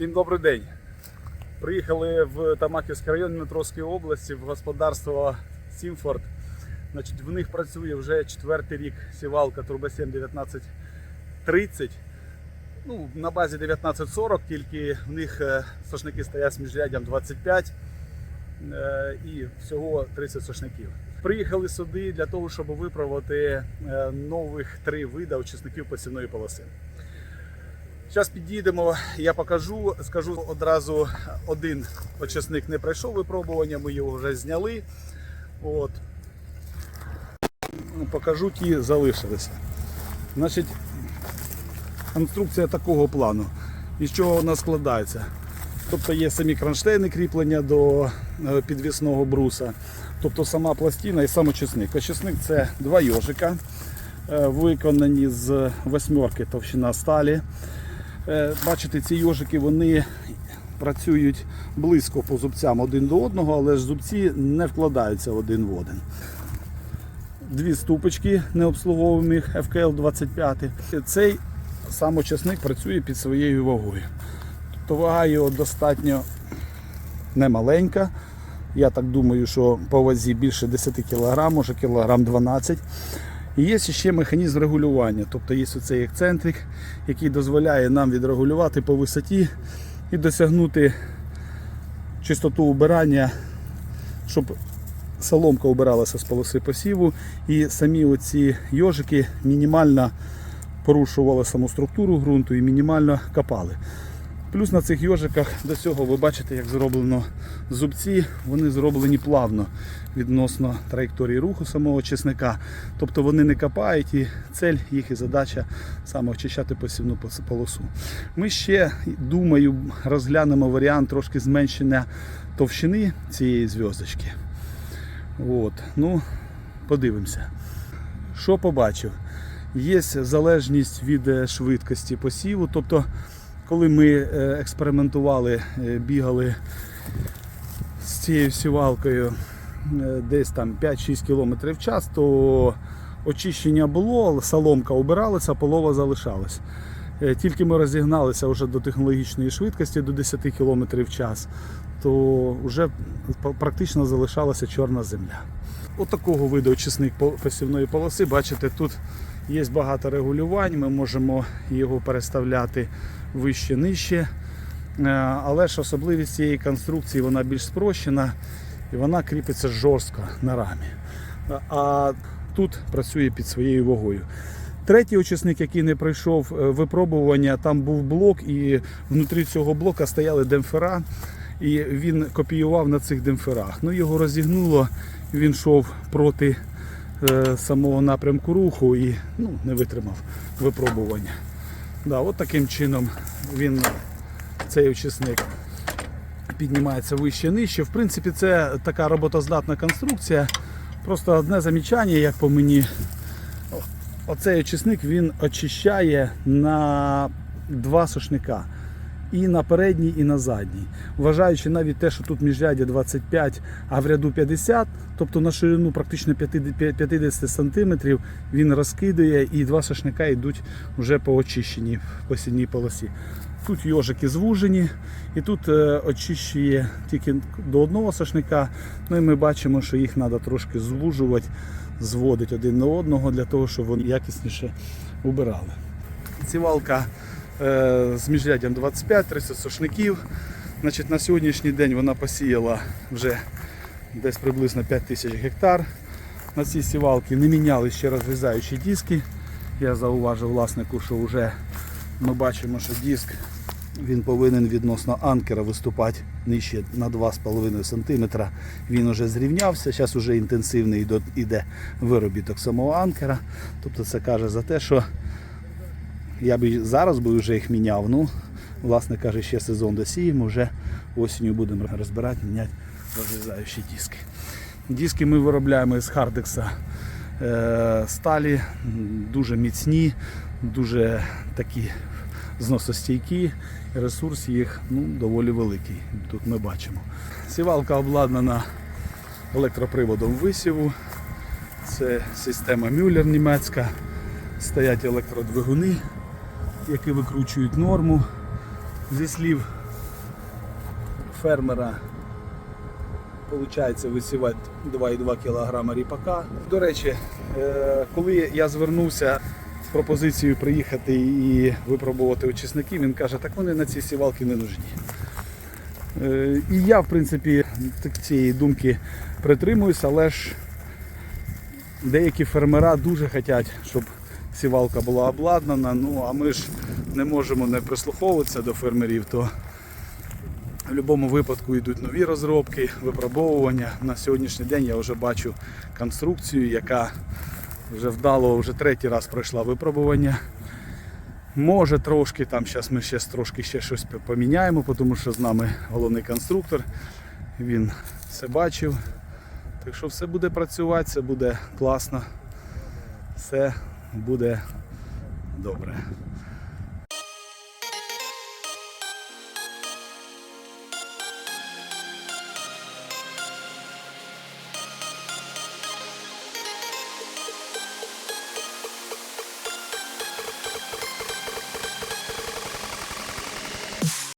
Всім добрий день. Приїхали в Тамаківський район Дмитровської області в господарство Сімфорд. Значить, в них працює вже четвертий рік сівалка Турбосем 1930. Ну, на базі 1940, тільки в них е, сошники стоять з міжряддям 25 е, і всього 30 сошників. Приїхали сюди для того, щоб випробувати е, нових три види очисників посівної полоси. Зараз підійдемо, я покажу. Скажу одразу, один очисник не пройшов випробування, ми його вже зняли. От. Ну, Покажу ті залишилися. Значить, конструкція такого плану. Із чого вона складається? Тобто є самі кронштейни кріплення до е, підвісного бруса, тобто сама пластина і сам очисник. Очисник це два йожика, е, виконані з восьмерки товщина сталі. Е, Бачите, ці йожики вони працюють близько по зубцям один до одного, але ж зубці не вкладаються один в один. Дві ступочки необслуговуваних FKL 25. Цей самочасник працює під своєю вагою. Тобто вага його достатньо немаленька. Я так думаю, що по вазі більше 10 кг, може кілограм 12 і є ще механізм регулювання, тобто є оцей ексцентрик, який дозволяє нам відрегулювати по висоті і досягнути чистоту убирання, щоб соломка убиралася з полоси посіву, і самі оці йожики мінімально порушували саму структуру ґрунту і мінімально копали. Плюс на цих йожиках до цього ви бачите, як зроблено зубці, вони зроблені плавно відносно траєкторії руху самого чесника. Тобто вони не копають і цель їх і задача саме очищати посівну полосу. Ми ще, думаю, розглянемо варіант трошки зменшення товщини цієї зв'язочки. От. Ну, подивимося. Що побачив? Є залежність від е, швидкості посіву. Тобто, коли ми е, експериментували, е, бігали з цією сівалкою е, десь там 5-6 км в час, то очищення було, соломка убиралася, полова залишалась. Тільки ми розігналися вже до технологічної швидкості до 10 км в час, то вже практично залишалася чорна земля. От виду очисник по- посівної полоси. Бачите, тут є багато регулювань, ми можемо його переставляти вище, нижче. Е, Але ж особливість цієї конструкції вона більш спрощена і вона кріпиться жорстко на рамі. А тут працює під своєю вагою. Третій очисник, який не пройшов е, випробування, там був блок, і внутрі цього блока стояли демпфера, і він копіював на цих демпферах. Ну, його розігнуло, він йшов проти самого напрямку руху і ну, не витримав випробування. Да, от таким чином він, цей очисник піднімається вище нижче. В принципі, це така роботоздатна конструкція. Просто одне замічання, як по мені. Оцей очисник він очищає на два сушника. І на передній, і на задній. Вважаючи навіть те, що тут міжряддя 25, а в ряду 50, тобто на ширину практично 50 50 см він розкидує і два сошника йдуть вже по очищеній посівній полосі. Тут йожики звужені, і тут е, очищує тільки до одного сошника. Ну і ми бачимо, що їх треба трошки звужувати, зводити один на одного для того, щоб вони якісніше убирали. Цівалка з міжряддям 25-30 сошників. Значить, на сьогоднішній день вона посіяла вже десь приблизно 5 тисяч гектар. На цій сівалці не міняли ще розрізаючі диски. Я зауважив власнику, що вже ми бачимо, що диск він повинен відносно анкера виступати нижче на 2,5 см. Він вже зрівнявся, зараз вже інтенсивний йде виробіток самого анкера. Тобто це каже за те, що я би зараз би вже їх міняв. Ну, власне каже, ще сезон досіємо, вже осінню будемо розбирати, міняти розрізаючі диски. Диски ми виробляємо з хардекса сталі, дуже міцні, дуже такі зносостійкі. Ресурс їх ну, доволі великий. Тут ми бачимо. Сівалка обладнана електроприводом висіву. Це система Мюллер німецька. Стоять електродвигуни, які викручують норму. Зі слів фермера виходить висівати 2,2 кг ріпака. До речі, е, коли я звернувся з пропозицією приїхати і випробувати очисники, він каже, так вони на ці сівалки не нужні. Е, І я, в принципі, цієї думки притримуюсь, але ж деякі фермера дуже хочуть, щоб сівалка була обладнана. Ну а ми ж не можемо не прислуховуватися до фермерів, то в будь-якому випадку йдуть нові розробки, випробовування. На сьогоднішній день я вже бачу конструкцію, яка вже вдало, вже третій раз пройшла випробування. Може трошки, там зараз ми ще трошки ще щось поміняємо, тому що з нами головний конструктор. Він все бачив. Так що все буде працювати, все буде класно, все буде добре.